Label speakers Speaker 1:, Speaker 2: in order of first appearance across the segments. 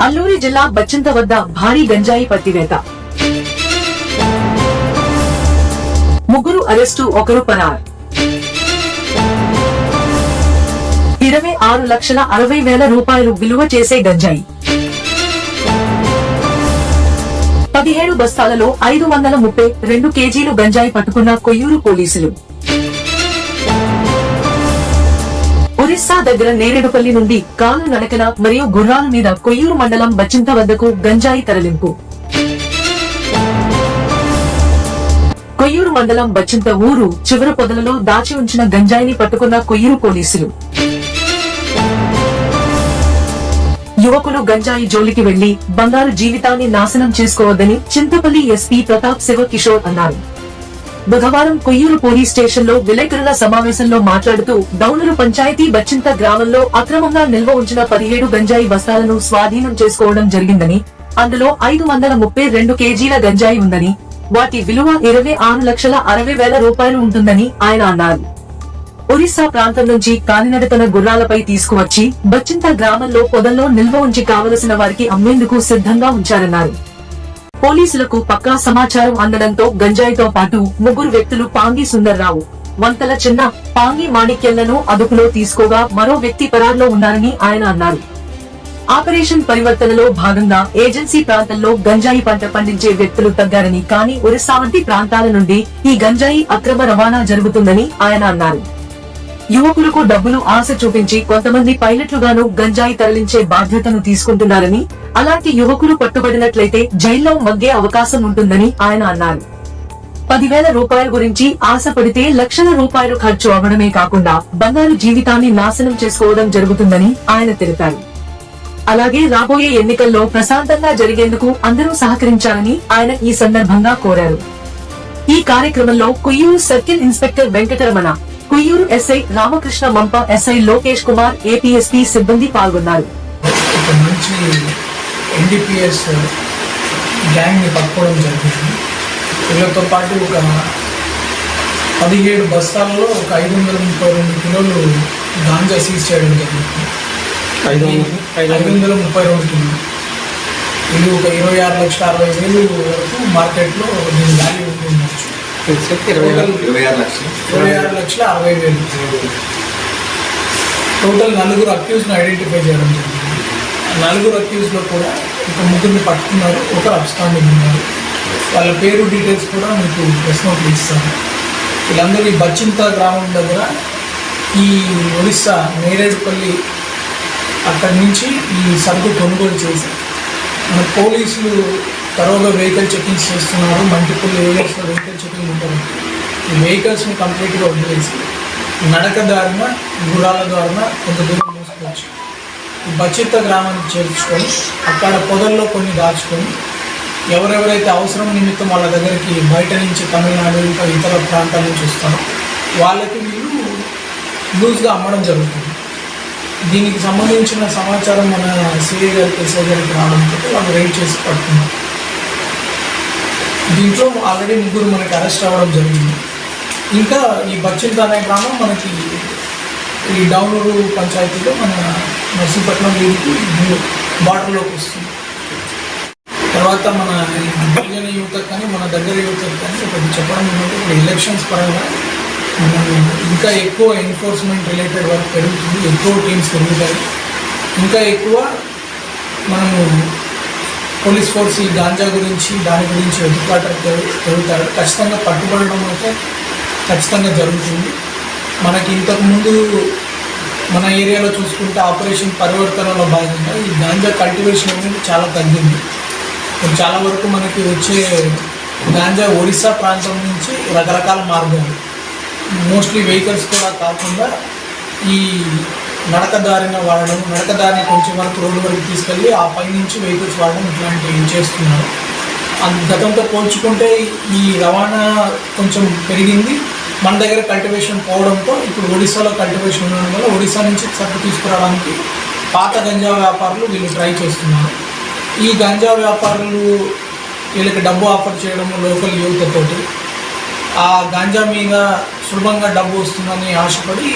Speaker 1: అల్లూరి జిల్లా బచ్చింత వద్ద భారీ గంజాయి పట్టివేత. ముగ్గురు అరెస్టు ఒకరు పరార్. ఇరవై ఆరు లక్షల అరవై వేల రూపాయలు విలువ చేసే గంజాయి. పదిహేడు బస్తాలలో ఐదు వందల ముప్పై రెండు కేజీలు గంజాయి పట్టుకున్న కొయ్యూరు పోలీసులు. ఒరిస్సా దగ్గర నేరేడుపల్లి నుండి కాలు నడకన మరియు గుర్రాల మీద కొయ్యూరు మండలం బచింత వద్దకు గంజాయి తరలింపు. కొయ్యూరు మండలం బచింత ఊరు చివర పొదలలో దాచి ఉంచిన గంజాయిని పట్టుకున్న కొయ్యూరు పోలీసులు. యువకులు గంజాయి జోలికి వెళ్ళి బంగారు జీవితాన్ని నాశనం చేసుకోవద్దని చింతపల్లి ఎస్పీ ప్రతాప్ శివ కిషోర్ అన్నారు. బుధవారం కొయ్యూరు పోలీస్ స్టేషన్లో విలేకరుల సమావేశంలో మాట్లాడుతూ డౌనరు పంచాయతీ బచ్చింత గ్రామంలో అక్రమంగా నిల్వ ఉంచిన పదిహేడు గంజాయి బస్తాలను స్వాధీనం చేసుకోవడం జరిగిందని అందులో ఐదు వందల ముప్పై రెండు కేజీల గంజాయి ఉందని వాటి విలువ ఇరవై ఆరు లక్షల అరవై వేల రూపాయలు ఉంటుందని ఆయన అన్నారు. ఒరిస్సా ప్రాంతం నుంచి కాలినడకన గుర్రాలపై తీసుకువచ్చి బచ్చింత గ్రామంలో పొదల్లో నిల్వ ఉంచి కావలసిన వారికి అమ్మేందుకు సిద్ధంగా ఉంచారన్నారు. పోలీసులకు పక్కా సమాచారం అందడంతో గంజాయితో పాటు ముగ్గురు వ్యక్తులు పాంగి సుందర్రావు వంతల చిన్న పాంగి మాణిక్యంలను అదుపులో తీసుకోగా మరో వ్యక్తి పరారులో ఉన్నారని ఆయన అన్నారు. ఆపరేషన్ పరివర్తనలో భాగంగా ఏజెన్సీ ప్రాంతంలో గంజాయి పంట పండించే వ్యక్తులు తగ్గారని కానీ ఒరిస్సా వంటి ప్రాంతాల నుండి ఈ గంజాయి అక్రమ రవాణా జరుగుతుందని ఆయన అన్నారు. యువకులకు డబ్బులు ఆశ చూపించి కొంతమంది పైలట్లుగాను గంజాయి తరలించే బాధ్యతను తీసుకుంటున్నారని అలాంటి యువకులు పట్టుబడినట్లయితే జైల్లో మగ్గే అవకాశం ఉంటుందని ఆయన అన్నారు. పదివేల రూపాయల గురించి ఆశపడితే లక్షల రూపాయలు ఖర్చు అవ్వడమే కాకుండా బంగారు జీవితాన్ని నాశనం చేసుకోవడం జరుగుతుందని ఆయన తెలిపారు. అలాగే రాబోయే ఎన్నికల్లో ప్రశాంతంగా జరిగేందుకు అందరూ సహకరించాలని ఆయన ఈ సందర్భంగా కోరారు. ఈ కార్యక్రమంలో Kuyyuru circle inspector Venkataramana Kuyyuru SI Ramakrishna Mampa SI Lokesh Kumar APSP సిబ్బంది పాల్గొన్నారు.
Speaker 2: ఒక మంచి ఎన్డీపీఎస్ గ్యాంగ్ని పట్టుకోవడం జరిగింది. వీళ్ళతో పాటు ఒక పదిహేడు బస్తాలలో ఒక ఐదు వందల ముప్పై రెండు కిలోలు గాంజా సీజ్ చేయడం జరిగింది.
Speaker 3: ఐదు
Speaker 2: ఐదు వందల ముప్పై రెండు కిలోలు. ఇది ఒక ఇరవై ఆరు లక్షల అరవై వేలు వరకు మార్కెట్లో దీని వాల్యూ ఉండొచ్చు
Speaker 3: ఇరవై
Speaker 4: ఆరు లక్షలు.
Speaker 2: ఇరవై ఆరు లక్షల. అరవై వేలు టోటల్ నలుగురు అక్యూస్ని ఐడెంటిఫై చేయడం జరిగింది. నలుగురు అక్యూస్లో కూడా ఒక ముగ్గురిని పట్టుకున్నారు ఒకరు అబ్స్టాండింగ్ ఉన్నారు. వాళ్ళ పేరు డీటెయిల్స్ కూడా మీకు ప్రెస్ నోట్లు ఇస్తాను. వీళ్ళందరూ ఈ బచ్చింత గ్రామం దగ్గర ఈ ఒడిస్సా నేరేడుపల్లి అక్కడి నుంచి ఈ సరుకు కొనుగోలు చేసి మన పోలీసులు తరోగా వెహికల్ చెకింగ్స్ చేస్తున్నారు. మల్టిపుల్ ఏరియాస్లో వెహికల్ చెకింగ్ ఉంటుంది ఈ వెహికల్స్ని కంప్లీట్గా వదిలేసి నడక దారిన గుడాల దారిన కొంత దూరం మోసుకోవచ్చు. ఈ గ్రామానికి చేర్చుకొని అక్కడ పొదల్లో కొన్ని దాచుకొని ఎవరెవరైతే అవసరం నిమిత్తం వాళ్ళ దగ్గరికి బయట నుంచి తమిళనాడు ఇంకా ఇతర ప్రాంతాల నుంచి వస్తారో వాళ్ళకి వీళ్ళు లూజ్గా అమ్మడం జరుగుతుంది. దీనికి సంబంధించిన సమాచారం మన సిఐ గారికి ఎస్ఐ గారికి రావడంతో వాళ్ళు రైడ్ చేసి పడుతున్నారు దీంట్లో ఆల్రెడీ ముగ్గురు మనకి అరెస్ట్ అవ్వడం జరిగింది. ఇంకా ఈ బచ్చింత అనే గ్రామం మనకి ఈ డౌనూరు పంచాయతీలో మన నర్సీపట్నం వీధికి బార్డర్లోకి వస్తుంది. తర్వాత మన గిరిజన యువతకు కానీ మన దగ్గర యువతకు కానీ ఒకటి చెప్పడం ఏంటంటే ఇప్పుడు ఎలక్షన్స్ పరంగా ఇంకా ఎక్కువ ఎన్ఫోర్స్మెంట్ రిలేటెడ్ వర్క్ పెరుగుతుంది. ఎక్కువ టీమ్స్ పెరుగుతాయి. ఇంకా ఎక్కువ మనము పోలీస్ ఫోర్స్ ఈ గాంజా గురించి దాని గురించి వెతుకాటలు జరుగుతారు ఖచ్చితంగా పట్టుబడడం అయితే ఖచ్చితంగా జరుగుతుంది. మనకి ఇంతకుముందు మన ఏరియాలో చూసుకుంటే ఆపరేషన్ పరివర్తనలో భాగంగా ఈ గాంజా కల్టివేషన్ అనేది చాలా తగ్గింది. చాలా వరకు మనకి వచ్చే గాంజా ఒడిస్సా ప్రాంతం నుంచి రకరకాల మార్గాలు. మోస్ట్లీ వెహికల్స్ కూడా కాకుండా ఈ నడకదారిన వాడడం నడకదారిని కొంచెం వరకు రోడ్డు వరకు తీసుకెళ్ళి ఆ పై నుంచి వెహికల్స్ వాడడం ఇట్లాంటివి చేస్తున్నారు. గతంతో పోల్చుకుంటే ఈ రవాణా కొంచెం పెరిగింది. మన దగ్గర కల్టివేషన్ పోవడంతో ఇప్పుడు ఒడిశాలో కల్టివేషన్ ఉండడం వల్ల ఒడిశా నుంచి సరుకు తీసుకురావడానికి పాత గంజా వ్యాపారులు వీళ్ళు ట్రై చేస్తున్నారు. ఈ గంజా వ్యాపారులు వీళ్ళకి డబ్బు ఆఫర్ చేయడం లోకల్ యువతతోటి. ఆ గాంజా మీద సులభంగా డబ్బు వస్తుందని ఆశపడి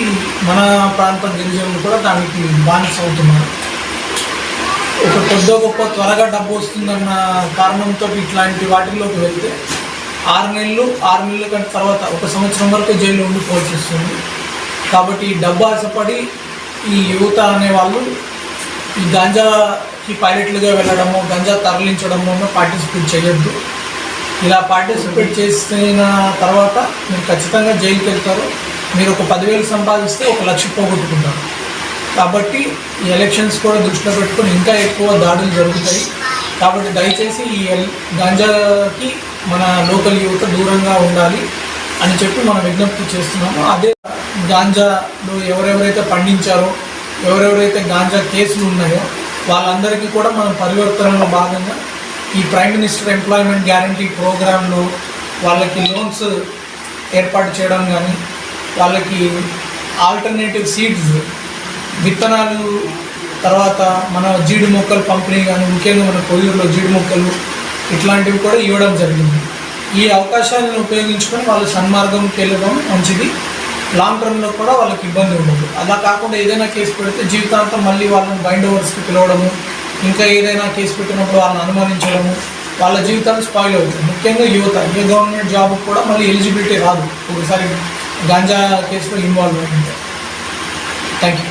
Speaker 2: మన ప్రాంత గిరిజనులు కూడా దానికి బానిస అవుతున్నారు ఒక కొద్దో గొప్ప త్వరగా డబ్బు వస్తుందన్న కారణంతో ఇట్లాంటి వాటిల్లోకి వెళ్తే ఆరు నెలలు ఆరు నెలల కంటే తర్వాత ఒక సంవత్సరం వరకు జైల్లో ఉండిపోవాల్సి వస్తుంది. కాబట్టి డబ్బు ఆశపడి ఈ యువత అనేవాళ్ళు ఈ గంజాకి పైలట్లుగా వెళ్ళడము గంజా తరలించడము పార్టిసిపేట్ చేయొద్దు. ఇలా పార్టిసిపేట్ చేసిన తర్వాత మీరు ఖచ్చితంగా జైలుకి వెళ్తారు. మీరు ఒక పదివేలు సంపాదిస్తే ఒక లక్ష పోగొట్టుకుంటారు. కాబట్టి ఈ ఎలక్షన్స్ కూడా దృష్టిలో పెట్టుకొని ఇంకా ఎక్కువ దాడులు జరుగుతాయి. కాబట్టి దయచేసి ఈ ఎల్- గాంజాకి మన లోకల్ యువత దూరంగా ఉండాలి అని చెప్పి మనం విజ్ఞప్తి చేస్తున్నాము. అదే గాంజాలో ఎవరెవరైతే పండించారో ఎవరెవరైతే గాంజా కేసులు ఉన్నాయో వాళ్ళందరికీ కూడా మనం పరివర్తనలో భాగంగా ఈ ప్రైమ్ మినిస్టర్ ఎంప్లాయ్మెంట్ గ్యారంటీ ప్రోగ్రాంలో వాళ్ళకి లోన్స్ ఏర్పాటు చేయడం కానీ వాళ్ళకి ఆల్టర్నేటివ్ సీడ్స్ విత్తనాలు తర్వాత మన జీడి మొక్కలు పంపిణీ కానీ ముఖ్యంగా మన కొయ్యూరులో జీడి మొక్కలు ఇట్లాంటివి కూడా ఇవ్వడం జరిగింది. ఈ అవకాశాలను ఉపయోగించుకొని వాళ్ళు సన్మార్గంకి వెళ్ళడం మంచిది. లాంగ్ టర్మ్లో కూడా వాళ్ళకి ఇబ్బంది ఉండదు. అలా కాకుండా ఏదైనా కేసు పెడితే జీవితాంతం మళ్ళీ వాళ్ళని బైండ్ ఓవర్స్కి పిలవడము ఇంకా ఏదైనా కేసు పెట్టినప్పుడు వాళ్ళని అనుమానించడము వాళ్ళ జీవితాలు స్పాయిల్ అవుతుంది. ముఖ్యంగా యువత ఏ గవర్నమెంట్ జాబ్ కూడా మళ్ళీ ఎలిజిబిలిటీ రాదు. ఒకసారి గాంజా కేసులో ఇన్వాల్వ్ అయింది థ్యాంక్ యూ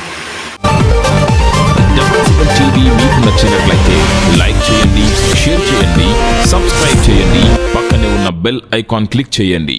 Speaker 5: టీవీ మీకు నచ్చినట్లయితే లైక్ చేయండి షేర్ చేయండి సబ్స్క్రైబ్ చేయండి పక్కనే ఉన్న బెల్ ఐకాన్ క్లిక్ చేయండి.